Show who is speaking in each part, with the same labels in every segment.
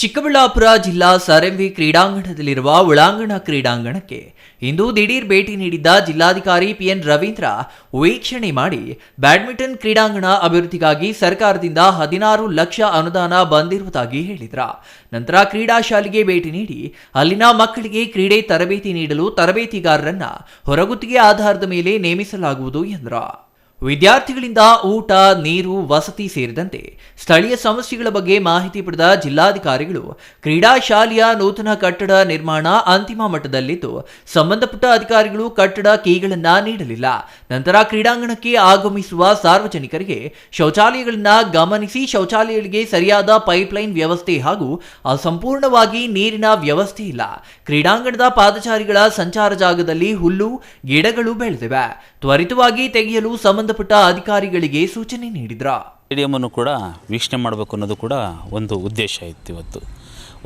Speaker 1: ಚಿಕ್ಕಬಳ್ಳಾಪುರ ಜಿಲ್ಲಾ ಸರಂವಿ ಕ್ರೀಡಾಂಗಣದಲ್ಲಿರುವ ಒಳಾಂಗಣ ಕ್ರೀಡಾಂಗಣಕ್ಕೆ ಇಂದು ದಿಢೀರ್ ಭೇಟಿ ನೀಡಿದ್ದ ಜಿಲ್ಲಾಧಿಕಾರಿ ಪಿಎನ್ ರವೀಂದ್ರ ವೀಕ್ಷಣೆ ಮಾಡಿ ಬ್ಯಾಡ್ಮಿಂಟನ್ ಕ್ರೀಡಾಂಗಣ ಅಭಿವೃದ್ಧಿಗಾಗಿ ಸರ್ಕಾರದಿಂದ ಹದಿನಾರು ಲಕ್ಷ ಅನುದಾನ ಬಂದಿರುವುದಾಗಿ ಹೇಳಿದ್ರ. ನಂತರ ಕ್ರೀಡಾ ಶಾಲೆಗೆ ಭೇಟಿ ನೀಡಿ ಅಲ್ಲಿನ ಮಕ್ಕಳಿಗೆ ಕ್ರೀಡೆ ತರಬೇತಿ ನೀಡಲು ತರಬೇತಿಗಾರರನ್ನ ಹೊರಗುತ್ತಿಗೆ ಆಧಾರದ ಮೇಲೆ ನೇಮಿಸಲಾಗುವುದು ಎಂದರು. ವಿದ್ಯಾರ್ಥಿಗಳಿಂದ ಊಟ, ನೀರು, ವಸತಿ ಸೇರಿದಂತೆ ಸ್ಥಳೀಯ ಸಮಸ್ಯೆಗಳ ಬಗ್ಗೆ ಮಾಹಿತಿ ಪಡೆದ ಜಿಲ್ಲಾಧಿಕಾರಿಗಳು ಕ್ರೀಡಾ ಶಾಲೆಯ ನೂತನ ಕಟ್ಟಡ ನಿರ್ಮಾಣ ಅಂತಿಮ ಮಟ್ಟದಲ್ಲಿದ್ದು, ಸಂಬಂಧಪಟ್ಟ ಅಧಿಕಾರಿಗಳು ಕಟ್ಟಡ ಕೀಗಳನ್ನು ನೀಡಲಿಲ್ಲ. ನಂತರ ಕ್ರೀಡಾಂಗಣಕ್ಕೆ ಆಗಮಿಸುವ ಸಾರ್ವಜನಿಕರಿಗೆ ಶೌಚಾಲಯಗಳನ್ನು ಗಮನಿಸಿ ಶೌಚಾಲಯಗಳಿಗೆ ಸರಿಯಾದ ಪೈಪ್ಲೈನ್ ವ್ಯವಸ್ಥೆ ಹಾಗೂ ಅಸಂಪೂರ್ಣವಾಗಿ ನೀರಿನ ವ್ಯವಸ್ಥೆ ಇಲ್ಲ. ಕ್ರೀಡಾಂಗಣದ ಪಾದಚಾರಿಗಳ ಸಂಚಾರ ಜಾಗದಲ್ಲಿ ಹುಲ್ಲು, ಗಿಡಗಳು ಬೆಳೆದಿವೆ. ತ್ವರಿತವಾಗಿ ತೆಗೆಯಲು ಸಂಬಂಧಪಟ್ಟ ಅಧಿಕಾರಿಗಳಿಗೆ ಸೂಚನೆ ನೀಡಿದ್ರ.
Speaker 2: ಸ್ಟೇಡಿಯಮನ್ನು ಕೂಡ ವೀಕ್ಷಣೆ ಮಾಡಬೇಕು ಅನ್ನೋದು ಕೂಡ ಒಂದು ಉದ್ದೇಶ ಇತ್ತು ಇವತ್ತು.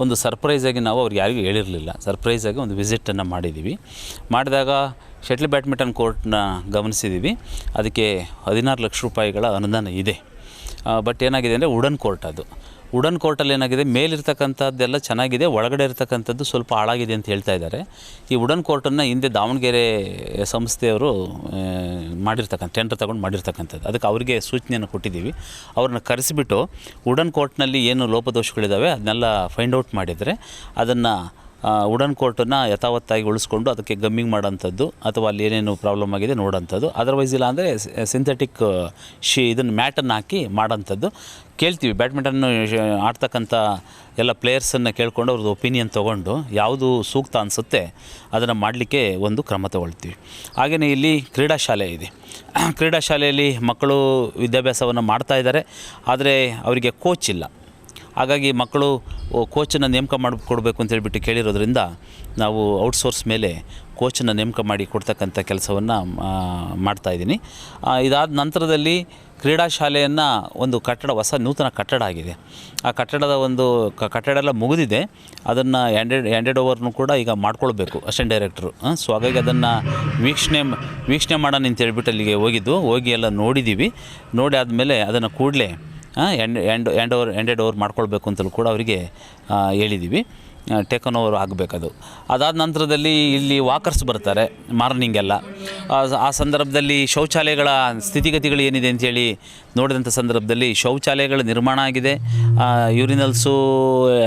Speaker 2: ಒಂದು ಸರ್ಪ್ರೈಸ್ ಆಗಿ ನಾವು ಅವ್ರಿಗೆ ಯಾರಿಗೂ ಹೇಳಿರಲಿಲ್ಲ. ಸರ್ಪ್ರೈಸ್ ಆಗಿ ಒಂದು ವಿಸಿಟನ್ನು ಮಾಡಿದ್ದೀವಿ ಮಾಡಿದಾಗ ಶಟ್ಲ್ ಬ್ಯಾಡ್ಮಿಂಟನ್ ಕೋರ್ಟ್ನ ಗಮನಿಸಿದ್ದೀವಿ ಅದಕ್ಕೆ ಹದಿನಾರು ಲಕ್ಷ ರೂಪಾಯಿಗಳ ಅನುದಾನ ಇದೆ. ಬಟ್ ಏನಾಗಿದೆ ಅಂದರೆ ವುಡನ್ ಕೋರ್ಟ್ ಅದು. ವುಡನ್ ಕೋರ್ಟಲ್ಲಿ ಏನಾಗಿದೆ, ಮೇಲಿರ್ತಕ್ಕಂಥದ್ದೆಲ್ಲ ಚೆನ್ನಾಗಿದೆ, ಒಳಗಡೆ ಇರ್ತಕ್ಕಂಥದ್ದು ಸ್ವಲ್ಪ ಹಾಳಾಗಿದೆ ಅಂತ ಹೇಳ್ತಾ ಇದ್ದಾರೆ. ಈ ವುಡನ್ ಕೋರ್ಟನ್ನು ಹಿಂದೆ ದಾವಣಗೆರೆ ಸಂಸ್ಥೆಯವರು ಮಾಡಿರ್ತಕ್ಕಂಥ ಟೆಂಡರ್ ತಗೊಂಡು ಮಾಡಿರ್ತಕ್ಕಂಥದ್ದು. ಅದಕ್ಕೆ ಅವರಿಗೆ ಸೂಚನೆಯನ್ನು ಕೊಟ್ಟಿದ್ದೀವಿ. ಅವ್ರನ್ನ ಕರೆಸಿಬಿಟ್ಟು ವುಡನ್ ಕೋರ್ಟ್ನಲ್ಲಿ ಏನು ಲೋಪದೋಷಗಳಿದ್ದಾವೆ, ಅದನ್ನೆಲ್ಲ ಫೈಂಡ್ ಔಟ್ ಮಾಡಿದರೆ ಅದನ್ನು ವುಡನ್ ಕೋರ್ಟನ್ನು ಯಥಾವತ್ತಾಗಿ ಉಳಿಸ್ಕೊಂಡು ಅದಕ್ಕೆ ಗಮ್ಮಿಂಗ್ ಮಾಡೋಂಥದ್ದು ಅಥವಾ ಅಲ್ಲಿ ಏನೇನು ಪ್ರಾಬ್ಲಮ್ ಆಗಿದೆ ನೋಡೋಂಥದ್ದು. ಅದರ್ವೈಸ್ ಇಲ್ಲ ಅಂದರೆ ಸಿಂಥೆಟಿಕ್ ಶಿ, ಇದನ್ನು ಮ್ಯಾಟನ್ನು ಹಾಕಿ ಮಾಡೋಂಥದ್ದು. ಕೇಳ್ತೀವಿ ಬ್ಯಾಡ್ಮಿಂಟನ್ ಆಡ್ತಕ್ಕಂಥ ಎಲ್ಲ ಪ್ಲೇಯರ್ಸನ್ನು ಕೇಳ್ಕೊಂಡು ಅವ್ರದ್ದು ಒಪಿನಿಯನ್ ತೊಗೊಂಡು ಯಾವುದು ಸೂಕ್ತ ಅನಿಸುತ್ತೆ ಅದನ್ನು ಮಾಡಲಿಕ್ಕೆ ಒಂದು ಕ್ರಮ ತಗೊಳ್ತೀವಿ. ಹಾಗೆಯೇ ಇಲ್ಲಿ ಕ್ರೀಡಾ ಶಾಲೆ ಇದೆ. ಕ್ರೀಡಾ ಶಾಲೆಯಲ್ಲಿ ಮಕ್ಕಳು ವಿದ್ಯಾಭ್ಯಾಸವನ್ನು ಮಾಡ್ತಾ ಇದ್ದಾರೆ. ಆದರೆ ಅವರಿಗೆ ಕೋಚ್ ಇಲ್ಲ. ಹಾಗಾಗಿ ಮಕ್ಕಳು ಕೋಚನ್ನು ನೇಮಕ ಮಾಡಿಕೊಡ್ಬೇಕು ಅಂತ ಹೇಳಿಬಿಟ್ಟು ಕೇಳಿರೋದ್ರಿಂದ ನಾವು ಔಟ್ಸೋರ್ಸ್ ಮೇಲೆ ಕೋಚನ್ನು ನೇಮಕ ಮಾಡಿ ಕೊಡ್ತಕ್ಕಂಥ ಕೆಲಸವನ್ನು ಮಾಡ್ತಾಯಿದ್ದೀನಿ ಇದಾದ ನಂತರದಲ್ಲಿ ಕ್ರೀಡಾ ಶಾಲೆಯನ್ನು ಒಂದು ಕಟ್ಟಡ, ಹೊಸ ನೂತನ ಕಟ್ಟಡ ಆಗಿದೆ. ಆ ಕಟ್ಟಡದ ಒಂದು ಕಟ್ಟಡ ಎಲ್ಲ ಮುಗಿದಿದೆ. ಅದನ್ನು ಹ್ಯಾಂಡೆಡ್ ಹ್ಯಾಂಡೆಡ್ ಓವರ್ನು ಕೂಡ ಈಗ ಮಾಡ್ಕೊಳ್ಬೇಕು ಅಸಿಸ್ಟೆಂಟ್ ಡೈರೆಕ್ಟ್ರು ಸೊ ಹಾಗಾಗಿ ಅದನ್ನು ವೀಕ್ಷಣೆ ವೀಕ್ಷಣೆ ಮಾಡೋಣ ಅಂತ ಹೇಳ್ಬಿಟ್ಟು ಅಲ್ಲಿಗೆ ಹೋಗಿದ್ದು. ಹೋಗಿ ಎಲ್ಲ ನೋಡಿದ್ದೀವಿ ನೋಡಿ ಆದಮೇಲೆ ಅದನ್ನು ಕೂಡಲೇ end end end over ended over ಮಾಡ್ಕೊಳ್ಬೇಕು ಅಂತಲೂ ಕೂಡ ಅವರಿಗೆ ಹೇಳಿದ್ದೀವಿ ಟೇಕನ್ ಓವರ್ ಆಗಬೇಕದು. ಅದಾದ ನಂತರದಲ್ಲಿ ಇಲ್ಲಿ ವಾಕರ್ಸ್ ಬರ್ತಾರೆ ಮಾರ್ನಿಂಗೆಲ್ಲ ಆ ಸಂದರ್ಭದಲ್ಲಿ ಶೌಚಾಲಯಗಳ ಸ್ಥಿತಿಗತಿಗಳು ಏನಿದೆ ಅಂಥೇಳಿ ನೋಡಿದಂಥ ಸಂದರ್ಭದಲ್ಲಿ ಶೌಚಾಲಯಗಳ ನಿರ್ಮಾಣ ಆಗಿದೆ. ಯೂರಿನಲ್ಸು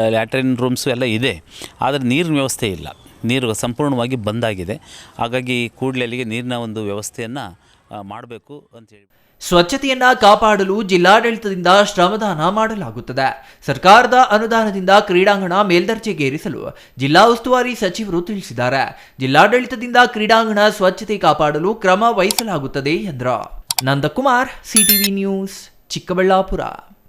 Speaker 2: ಲ್ಯಾಟ್ರಿನ್ ರೂಮ್ಸು ಎಲ್ಲ ಇದೆ. ಆದರೆ ನೀರಿನ ವ್ಯವಸ್ಥೆ ಇಲ್ಲ. ನೀರು ಸಂಪೂರ್ಣವಾಗಿ ಬಂದಾಗಿದೆ ಹಾಗಾಗಿ ಕೂಡಲೇ ಅಲ್ಲಿಗೆ ನೀರಿನ ಒಂದು ವ್ಯವಸ್ಥೆಯನ್ನು ಮಾಡಬೇಕು ಅಂತೇಳಿ
Speaker 1: ಸ್ವಚ್ಛತೆಯನ್ನ ಕಾಪಾಡಲು ಜಿಲ್ಲಾಡಳಿತದಿಂದ ಶ್ರಮದಾನ ಮಾಡಲಾಗುತ್ತದೆ. ಸರ್ಕಾರದ ಅನುದಾನದಿಂದ ಕ್ರೀಡಾಂಗಣ ಮೇಲ್ದರ್ಜೆಗೇರಿಸಲು ಜಿಲ್ಲಾ ಉಸ್ತುವಾರಿ ಸಚಿವರು ತಿಳಿಸಿದ್ದಾರೆ. ಜಿಲ್ಲಾಡಳಿತದಿಂದ ಕ್ರೀಡಾಂಗಣ ಸ್ವಚ್ಛತೆ ಕಾಪಾಡಲು ಕ್ರಮ ವಹಿಸಲಾಗುತ್ತದೆ ಎಂದರು. Nandakumar, CTV news, Chikkaballapur.